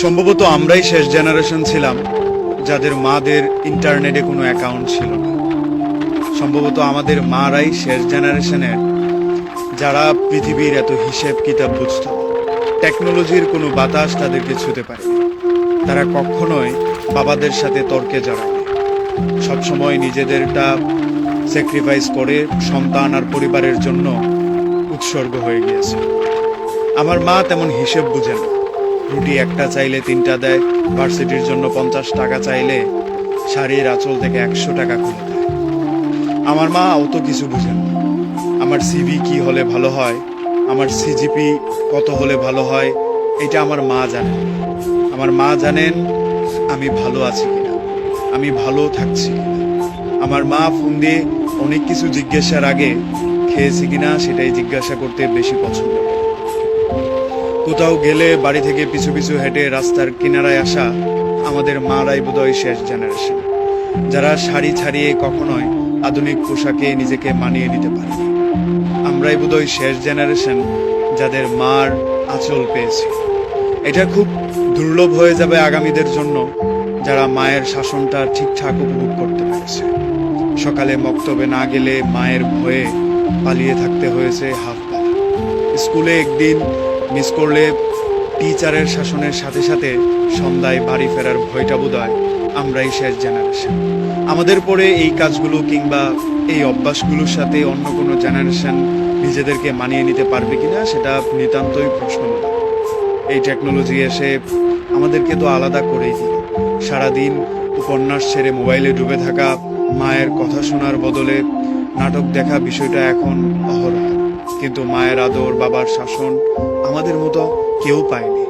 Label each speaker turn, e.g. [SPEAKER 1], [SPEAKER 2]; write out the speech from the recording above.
[SPEAKER 1] সম্ভবত আমরাই শেষ জেনারেশন ছিলাম, যাদের মাদের ইন্টারনেটে কোনো অ্যাকাউন্ট ছিল না। সম্ভবত আমাদের মারাই শেষ জেনারেশনের, যারা পৃথিবীর এত হিসেব কিতাব বুঝত। টেকনোলজির কোনো বাতাস তাদেরকে ছুতে পারে তারা কখনোই বাবাদের সাথে তর্কে জড়ায়নি। সবসময় নিজেদেরটা স্যাক্রিফাইস করে সন্তান আর পরিবারের জন্য উৎসর্গ হয়ে গিয়েছে আমার মা তেমন হিসেব বুঝে না। রুটি একটা চাইলে তিনটা দেয়, ভার্সিটির জন্য পঞ্চাশ টাকা চাইলে শাড়ির আঁচল থেকে একশো টাকা খুলে দেয়। আমার মা অত কিছু বুঝে না। আমার সিভি কি হলে ভালো হয়, আমার সিজিপি কত হলে ভালো হয়, এটা আমার মা জানেন। আমার মা জানেন আমি ভালো আছি কিনা, আমি ভালো থাকছি কিনা। আমার মা ফোন দিয়ে অনেক কিছু জিজ্ঞাসার আগে খেয়েছি কিনা সেটাই জিজ্ঞাসা করতে বেশি পছন্দ করে। কোথাও গেলে বাড়ি থেকে পিছু পিছু হেঁটে রাস্তার কিনারায় আসা আমাদের মারাই বোধহয় শেষ জেনারেশন যারা শাড়ি ছাড়িয়ে কখনোই আধুনিক পোশাকে নিজেকে মানিয়ে নিতে পারেনি। আমরাই বোধহয় শেষ জেনারেশন যাদের মার আঁচল পেয়েছি। এটা খুব দুর্লভ হয়ে যাবে আগামীদের জন্য যারা মায়ের শাসনটা ঠিকঠাক উপভোগ করতে পেরেছে। সকালে মক্তবে না গেলে মায়ের ভয়ে পালিয়ে থাকতে হয়েছে হাফ স্কুলে একদিন মিস করলে টিচারের শাসনের সাথে সাথে সন্ধ্যায় বাড়ি ফেরার ভয়টা বোধ হয় আমরাই শেষ জেনারেশন। আমাদের পরে এই কাজগুলো কিংবা এই অভ্যাসগুলোর সাথে অন্য কোনো জেনারেশন নিজেদেরকে মানিয়ে নিতে পারবে কিনা, সেটা নিতান্তই প্রশ্নবোধক। এই টেকনোলজি এসে আমাদেরকে তো আলাদা করেই দিল। সারাদিন উপন্যাস ছেড়ে মোবাইলে ডুবে থাকা, মায়ের কথা শোনার বদলে নাটক দেখা বিষয়টা এখন অহরহ। কিন্তু মায়ের আদর বাবার শাসন আমাদের মতো কেউ পায়নি।